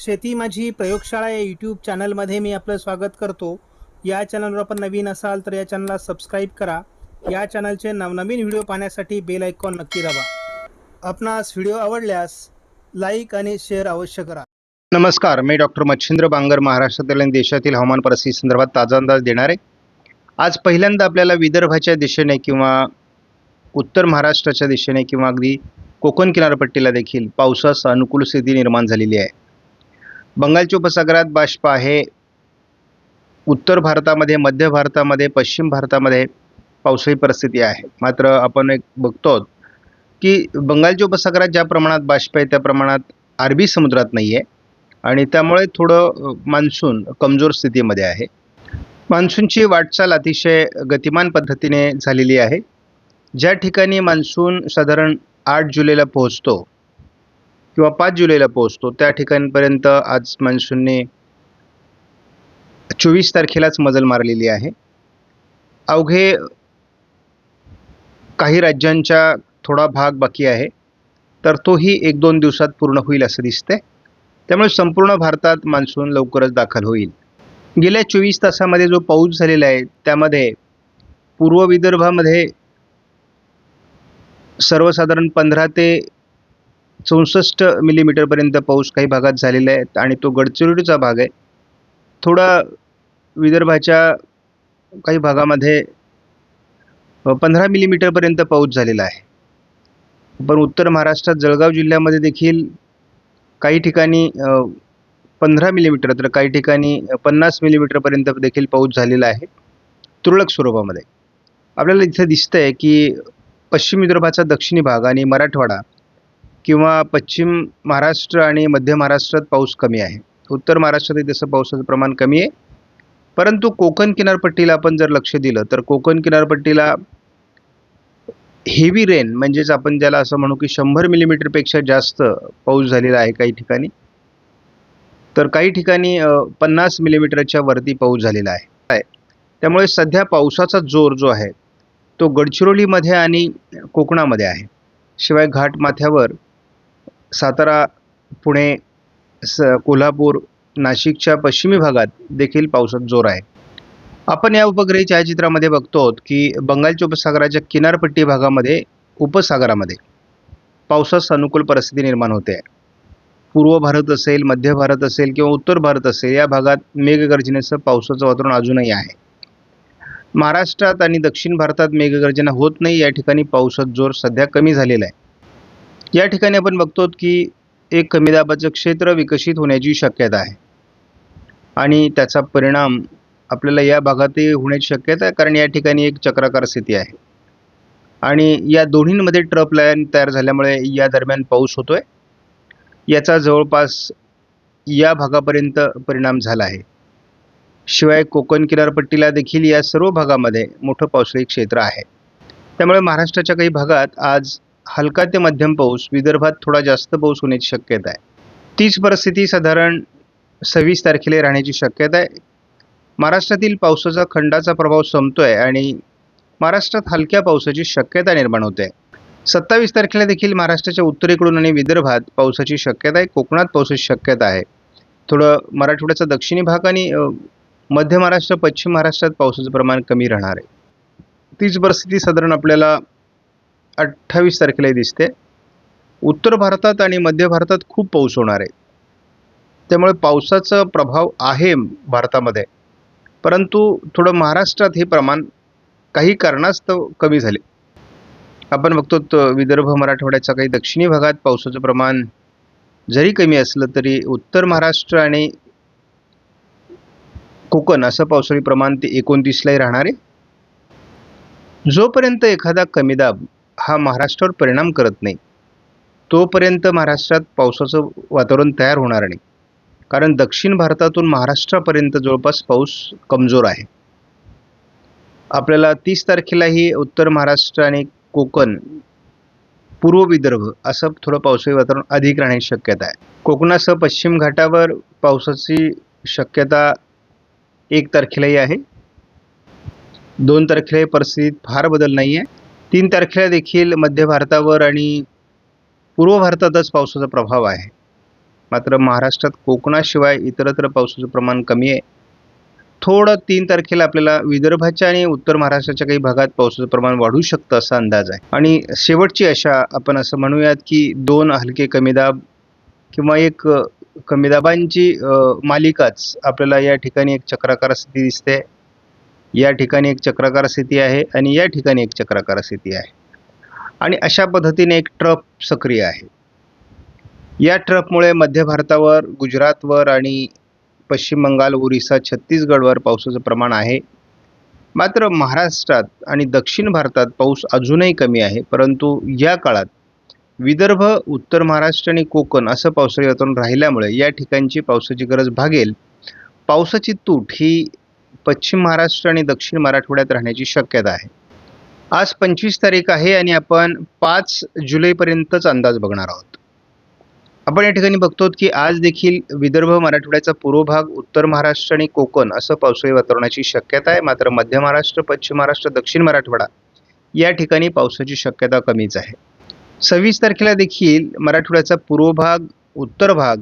शेती माझी प्रयोगशाळा या यूट्यूब चॅनलमध्ये मी आपलं स्वागत करतो. या चॅनलवर आपण नवीन असाल तर या चॅनलला सबस्क्राईब करा. या चॅनलचे नवनवीन व्हिडिओ पाहण्यासाठी बेल आयकॉन नक्की दाबा. आपणास व्हिडिओ आवडल्यास लाईक आणि शेअर अवश्य करा. नमस्कार मी डॉक्टर मच्छिंद्र बांगर महाराष्ट्रातील आणि देशातील हवामान परिस्थिती संदर्भात ताजा अंदाज देणार. आहे आज पहिल्यांदा आपल्याला विदर्भाच्या दिशेने किंवा उत्तर महाराष्ट्राच्या दिशेने किंवा अगदी कोकण किनारपट्टीला देखील पावसास अनुकूल स्थिती निर्माण झालेली आहे. बंगालच्या उपसागरात बाष्प आहे. उत्तर भारतामध्ये मध्य भारतामध्ये पश्चिम भारतामध्ये पावसाळी परिस्थिती आहे. मात्र आपण एक बघतो आहोत की बंगालच्या उपसागरात ज्या प्रमाणात बाष्प आहे त्या प्रमाणात अरबी समुद्रात नाही आहे आणि त्यामुळे थोडं मान्सून कमजोर स्थितीमध्ये आहे. मान्सूनची वाटचाल अतिशय गतिमान पद्धतीने झालेली आहे. ज्या ठिकाणी मान्सून साधारण आठ जुलैला पोहोचतो किंवा पाच जुलैला पोहोचतो. त्या ठिकाणपर्यंत आज मान्सूनने चोवीस तारखेलाच मजल मारलेली आहे. अवघे काही राज्यांच्या थोडा भाग बाकी आहे. तर तोही एक दोन दिवसात पूर्ण होईल असं दिसतंय. त्यामुळे संपूर्ण भारतात मान्सून लवकरच दाखल होईल. गेल्या चोवीस तासामध्ये जो पाऊस झालेला आहे त्यामध्ये पूर्व विदर्भामध्ये सर्वसाधारण पंधरा ते चौसष्ट मिलीमीटरपर्यंत पाऊस काही भागात झालेला आहे आणि तो गडचिरोलीचा भाग आहे. थोडा विदर्भाच्या काही भागामध्ये पंधरा मिलीमीटरपर्यंत पाऊस झालेला आहे. पण उत्तर महाराष्ट्रात जळगाव जिल्ह्यामध्ये देखील काही ठिकाणी पंधरा मिलीमीटर तर काही ठिकाणी पन्नास मिलीमीटरपर्यंत देखील पाऊस झालेला आहे तुरळक स्वरूपामध्ये. आपल्याला इथे आहे की पश्चिम विदर्भाचा दक्षिणी भाग आणि मराठवाडा किंवा पश्चिम महाराष्ट्र आणि मध्य महाराष्ट्रात पाऊस कमी आहे. उत्तर महाराष्ट्रात तसं पावसाचं प्रमाण कमी आहे. परंतु कोकण किनारपट्टीला आपण जर लक्ष दिलं तर कोकण किनारपट्टीला हेवी रेन म्हणजेच आपण ज्याला असं म्हणू की शंभर मिलीमीटरपेक्षा जास्त पाऊस झालेला आहे काही ठिकाणी तर काही ठिकाणी पन्नास मिलीमीटरच्या वरती पाऊस झालेला आहे. त्यामुळे सध्या पावसाचा जोर जो आहे तो गडचिरोलीमध्ये आणि कोकणामध्ये आहे. शिवाय घाटमाथ्यावर सातारा पुणे स कोल्हापूर नाशिकच्या पश्चिमी भागात देखील पावसात जोर आहे. आपण या उपग्रही छायाचित्रामध्ये बघतो की बंगालच्या उपसागराच्या किनारपट्टी भागामध्ये उपसागरामध्ये पावसास अनुकूल परिस्थिती निर्माण होते. आहे पूर्व भारत असेल मध्य भारत असेल किंवा उत्तर भारत असेल या भागात मेघगर्जनेचं पावसाचं वातावरण अजूनही आहे. महाराष्ट्रात आणि दक्षिण भारतात मेघगर्जना होत नाही या ठिकाणी पावसात जोर सध्या कमी झालेला आहे. या ठिकाणी आपण बघतो की एक कमी दाबाचं क्षेत्र विकसित होण्याची शक्यता आहे. आणि त्याचा परिणाम आपल्याला या भागातही होण्याची शक्यता आहे कारण या ठिकाणी एक चक्राकार स्थिती आहे. आणि या दोन्हींमध्ये ट्रप लाईन तयार झाल्यामुळे या दरम्यान पाऊस होतो आहे याचा जवळपास या भागापर्यंत परिणाम झाला आहे. शिवाय कोकण किनारपट्टीला देखील या सर्व भागामध्ये मोठं पावसाळी क्षेत्र आहे. त्यामुळे महाराष्ट्राच्या काही भागात आज हलका ते मध्यम पाऊस विदर्भात थोडा जास्त पाऊस होण्याची शक्यता आहे. तीच परिस्थिती साधारण सव्वीस तारखेला राहण्याची शक्यता आहे. महाराष्ट्रातील पावसाचा खंडाचा प्रभाव संपतो आहे आणि महाराष्ट्रात हलक्या पावसाची शक्यता निर्माण होते. सत्तावीस तारखेला देखील महाराष्ट्राच्या उत्तरेकडून आणि विदर्भात पावसाची शक्यता आहे. कोकणात पावसाची शक्यता आहे. थोडं मराठवाड्याचा दक्षिणी भाग आणि मध्य महाराष्ट्र पश्चिम महाराष्ट्रात पावसाचं प्रमाण कमी राहणार आहे. तीच परिस्थिती साधारण आपल्याला अठ्ठावीस तारखेला दिसते. उत्तर भारतात आणि मध्य भारतात खूप पाऊस होणार आहे. त्यामुळे पावसाचा प्रभाव आहे भारतामध्ये. परंतु थोडं महाराष्ट्रात हे प्रमाण काही कारणास्तव कमी झाले. आपण बघतो विदर्भ मराठवाड्याच्या काही दक्षिणी भागात पावसाचं प्रमाण जरी कमी असलं तरी उत्तर महाराष्ट्र आणि कोकण असं पावसाळी प्रमाण ते एकोणतीसलाही राहणार आहे. जोपर्यंत एखादा कमी दाब हा महाराष्ट्रावर परिणाम करत नाही. तोपर्यंत महाराष्ट्रात पावसाचं वातावरण तयार होणार नाही. कारण दक्षिण भारतातून महाराष्ट्रापर्यंत जवळपास पाऊस कमजोर आहे. आपल्याला तीस तारखेलाही उत्तर महाराष्ट्र आणि कोकण पूर्व विदर्भ असं थोडं पावसाळी वातावरण अधिक राहण्याची शक्यता आहे. कोकणासह पश्चिम घाटावर पावसाची शक्यता एक तारखेलाही आहे. दोन तारखेला परिस्थितीत फार बदल नाही आहे तीन तारखेला देखील मध्य भारतावर आणि पूर्व भारतातच पावसाचा प्रभाव आहे. मात्र महाराष्ट्रात कोकणाशिवाय इतरत्र पावसाचं प्रमाण कमी आहे. थोडं तीन तारखेला आपल्याला विदर्भाच्या आणि उत्तर महाराष्ट्राच्या काही भागात पावसाचं प्रमाण वाढू शकतं असा अंदाज आहे. आणि शेवटची अशा आपण असं म्हणूयात की दोन हलके कमीदाब किंवा एक कमीदाबांची मालिकाच आपल्याला या ठिकाणी एक चक्राकार स्थिती दिसते. या ठिकाणी एक चक्राकार स्थिती आहे आणि या ठिकाणी एक चक्राकार स्थिती आहे. आणि अशा पद्धतीने एक ट्रप सक्रिय आहे. या ट्रपमुळे मध्य भारतावर गुजरातवर आणि पश्चिम बंगाल ओरिसा छत्तीसगडवर पावसाचं प्रमाण आहे. मात्र महाराष्ट्रात आणि दक्षिण भारतात पाऊस अजूनही कमी आहे. परंतु या काळात विदर्भ उत्तर महाराष्ट्र आणि कोकण असं पावसाळी वातावरण राहिल्यामुळे या ठिकाणची पावसाची गरज भागेल. पावसाची तूट ही पश्चिम महाराष्ट्र आणि दक्षिण मराठवाड्यात राहण्याची शक्यता आहे. आज पंचवीस तारीख आहे आणि आपण पाच जुलैपर्यंतच अंदाज बघणार आहोत. आपण या ठिकाणी बघतो की आज देखील विदर्भ मराठवाड्याचा पूर्व भाग उत्तर महाराष्ट्र आणि कोकण असं पावसाळी वातावरणाची शक्यता आहे. मात्र मध्य महाराष्ट्र पश्चिम महाराष्ट्र दक्षिण मराठवाडा या ठिकाणी पावसाची शक्यता कमीच आहे. सव्वीस तारखेला देखील मराठवाड्याचा पूर्व भाग उत्तर भाग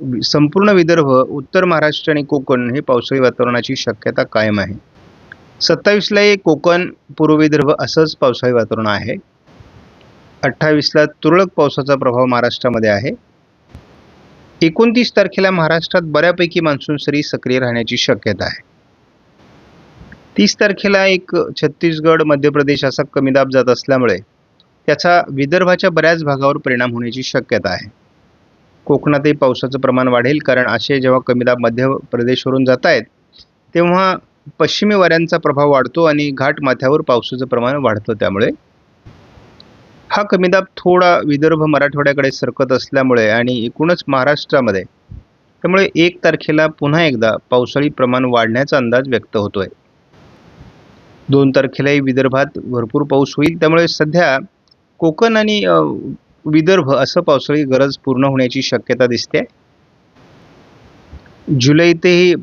संपूर्ण विदर्भ उत्तर महाराष्ट्र आणि कोकण हे पावसाळी वातावरणाची शक्यता कायम आहे. सत्तावीसला हे कोकण पूर्व विदर्भ असंच पावसाळी वातावरण आहे. अठ्ठावीसला तुरळक पावसाचा प्रभाव महाराष्ट्रामध्ये आहे. एकोणतीस तारखेला महाराष्ट्रात बऱ्यापैकी मान्सून सरी सक्रिय राहण्याची शक्यता आहे. तीस तारखेला एक छत्तीसगड मध्य प्रदेश असा कमी दाब जात असल्यामुळे त्याचा विदर्भाच्या बऱ्याच भागावर परिणाम होण्याची शक्यता आहे. कोकणातही पावसाचं प्रमाण वाढेल कारण असे जेव्हा कमी दाब मध्य प्रदेशवरून जात आहेत तेव्हा पश्चिमी वाऱ्यांचा प्रभाव वाढतो आणि घाट माथ्यावर पावसाचं प्रमाण वाढतं त्यामुळे. हा कमी दाब थोडा विदर्भ मराठवाड्याकडे सरकत असल्यामुळे आणि एकूणच महाराष्ट्रामध्ये त्यामुळे एक तारखेला पुन्हा एकदा पावसाळी प्रमाण वाढण्याचा अंदाज व्यक्त होतोय. दोन तारखेलाही विदर्भात भरपूर पाऊस होईल त्यामुळे सध्या कोकण आणि विदर्भ असं पावसाळी गरज पूर्ण होण्याची शक्यता दिसते. जुलै जुलैतही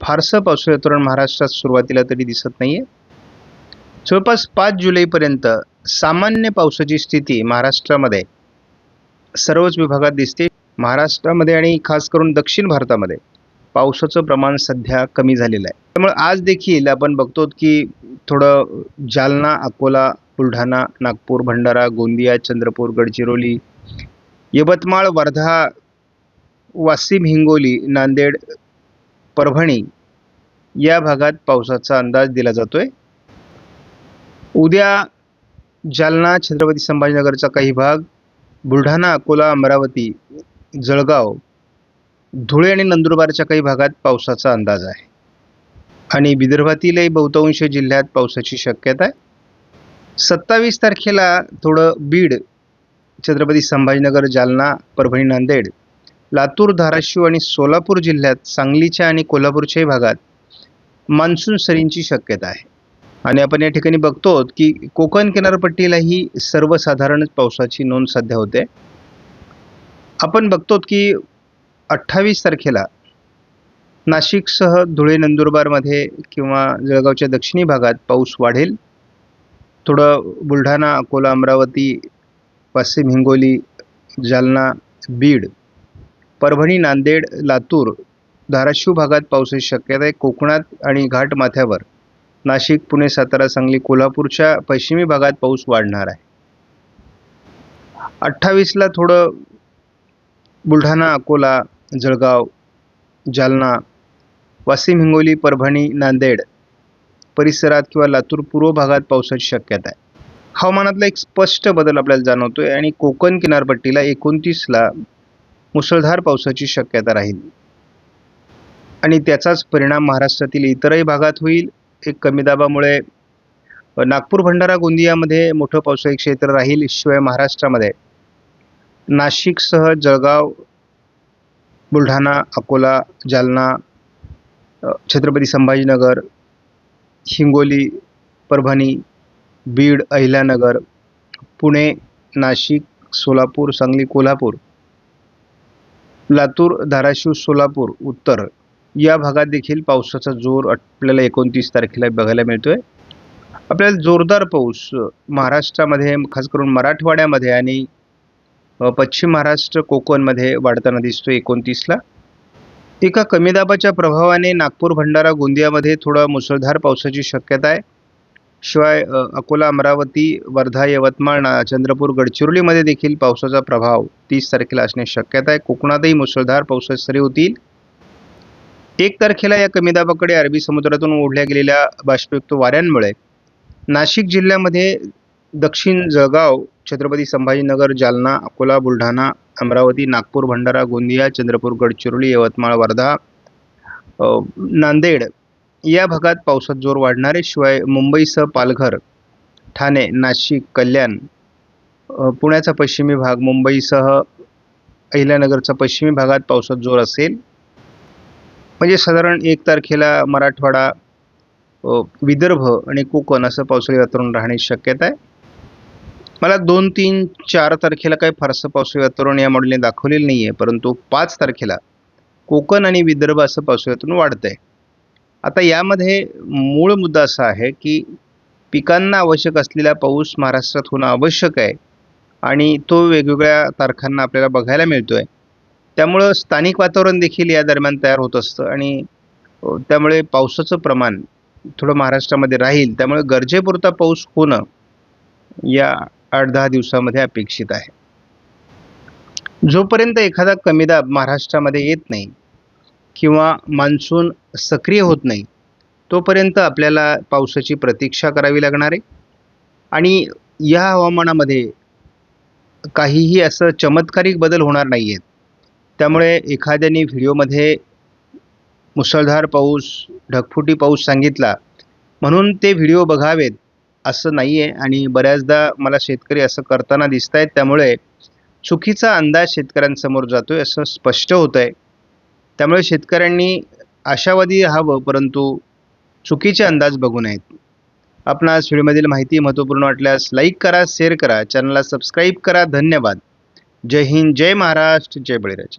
फारसं पावसाळी वातावरण महाराष्ट्रात सुरुवातीला तरी दिसत नाही आहे जवळपास पाच जुलैपर्यंत सामान्य पावसाची स्थिती महाराष्ट्रामध्ये सर्वच विभागात दिसते. महाराष्ट्रामध्ये आणि खास करून दक्षिण भारतामध्ये पावसाचं प्रमाण सध्या कमी झालेलं आहे. त्यामुळे आज देखील आपण बघतो की थोडं जालना अकोला बुलढाणा नागपूर भंडारा गोंदिया चंद्रपूर गडचिरोली यवतमाळ वर्धा वाशिम हिंगोली नांदेड परभणी या भागात पावसाचा अंदाज दिला जातोय. उद्या जालना छत्रपती संभाजीनगरचा काही भाग बुलढाणा अकोला अमरावती जळगाव धुळे आणि नंदुरबारच्या काही भागात पावसाचा अंदाज आहे. आणि विदर्भातीलही बहुतांश जिल्ह्यात पावसाची शक्यता आहे. सत्तावीस तारखेला थोडं बीड छत्रपती संभाजीनगर जालना परभणी नांदेड लातूर धाराशिव आणि सोलापूर जिल्ह्यात सांगलीच्या आणि कोल्हापूरच्याही भागात मान्सून सरींची शक्यता आहे. आणि आपण या ठिकाणी बघतो की कोकण किनारपट्टीलाही सर्वसाधारणच पावसाची नोंद सध्या होते. आपण बघतो की अठ्ठावीस तारखेला नाशिकसह धुळे नंदुरबारमध्ये किंवा जळगावच्या दक्षिणी भागात पाऊस वाढेल. थोडं बुलढाणा अकोला अमरावती वाशिम हिंगोली जालना बीड परभणी नांदेड लातूर धाराशिव भागात पावसाची शक्यता आहे. कोकणात आणि घाटमाथ्यावर नाशिक पुणे सातारा सांगली कोल्हापूरच्या पश्चिमी भागात पाऊस वाढणार आहे. अठ्ठावीसला थोडं बुलढाणा अकोला जळगाव जालना वाशिम हिंगोली परभणी नांदेड परिसरात किंवा लातूर पूर्व भागात पावसाची शक्यता आहे. हवामानातला एक स्पष्ट बदल आपल्याला जाणवतोय आणि कोकण किनारपट्टीला एकोणतीसला मुसळधार पावसाची शक्यता राहील. आणि त्याचाच परिणाम महाराष्ट्रातील इतरही भागात होईल. एक कमी दाबामुळे नागपूर भंडारा गोंदियामध्ये मोठं पावसाळी क्षेत्र राहील शिवाय महाराष्ट्रामध्ये. नाशिकसह जळगाव बुलढाणा अकोला जालना छत्रपती संभाजीनगर हिंगोली परभणी बीड अहिल्यानगर पुणे नाशिक सोलापूर सांगली कोल्हापूर लातूर धाराशिव सोलापूर उत्तर. या भागात देखील पावसाचा जोर आपल्याला एकोणतीस तारखेला बघायला मिळतोय. आपल्याला जोरदार पाऊस महाराष्ट्रामध्ये खास करून मराठवाड्यामध्ये आणि पश्चिम महाराष्ट्र कोकणमध्ये वाढताना दिसतो एकोणतीसला. एका कमी दाबाच्या प्रभावाने नागपूर भंडारा गोंदियामध्ये थोडा मुसळधार पावसाची शक्यता आहे. शिवाय अकोला अमरावती वर्धा यवतमाळ ना चंद्रपूर गडचिरोलीमध्ये देखील पावसाचा प्रभाव तीस तारखेला असण्याची शक्यता आहे. कोकणातही मुसळधार पावसाचे सरी होतील. एक तारखेला या कमी दाबाकडे अरबी समुद्रातून ओढल्या गेलेल्या बाष्पयुक्त वाऱ्यांमुळे नाशिक जिल्ह्यामध्ये दक्षिण जळगाव छत्रपती संभाजीनगर जालना अकोला बुलढाणा अमरावती नागपूर भंडारा गोंदिया चंद्रपूर गडचिरोली यवतमाळ वर्धा नांदेड या भागात पावसात जोर वाढणारे. शिवाय मुंबईसह पालघर ठाणे नाशिक कल्याण पुण्याचा पश्चिमी भाग मुंबईसह अहिल्यानगरचा पश्चिमी भागात पावसात जोर असेल. म्हणजे साधारण एक तारखेला मराठवाडा विदर्भ आणि कोकण असं पावसाळी वातावरण राहण्याची शक्यता आहे. मला दोन तीन चार तारखेला काही फारसं पावसाळी वातावरण या मॉडेलने दाखवलेलं नाही आहे परंतु पाच तारखेला कोकण आणि विदर्भ असं पावसाळी वातावरण वाढतं आहे आता यामध्ये मूळ मुद्दा असा आहे की पिकांना आवश्यक असलेला पाऊस महाराष्ट्रात होणं आवश्यक आहे आणि तो वेगवेगळ्या तारखांना आपल्याला बघायला मिळतो आहे त्यामुळं स्थानिक वातावरण देखील या दरम्यान तयार होत असतं आणि त्यामुळे पावसाचं प्रमाण थोडं महाराष्ट्रामध्ये राहील. त्यामुळे गरजेपुरता पाऊस होणं या आठ दहा दिवसामध्ये अपेक्षित आहे. जोपर्यंत एखादा कमी दाब महाराष्ट्रामध्ये येत नाही किंवा मान्सून सक्रिय होत नाही तोपर्यंत आपल्याला पावसाची प्रतीक्षा करावी लागणार आहे. आणि या हवामानामध्ये काहीही असं चमत्कारिक बदल होणार नाही आहेत त्यामुळे एखाद्याने व्हिडिओमध्ये मुसळधार पाऊस ढगफुटी पाऊस सांगितला म्हणून ते व्हिडिओ बघावेत असं नाही आहे आणि बऱ्याचदा मला शेतकरी असं करताना दिसत आहेत त्यामुळे चुकीचा अंदाज शेतकऱ्यांसमोर जातो आहे असं स्पष्ट होतं आहे त्यामुळे शेतकऱ्यांनी आशावादी राहावं परंतु चुकीचे अंदाज बघू नयेत. आपणास व्हिडिओमधील माहिती महत्त्वपूर्ण वाटल्यास लाईक करा शेअर करा चॅनलला सबस्क्राईब करा. धन्यवाद. जय हिंद जय महाराष्ट्र जय बळीराजा.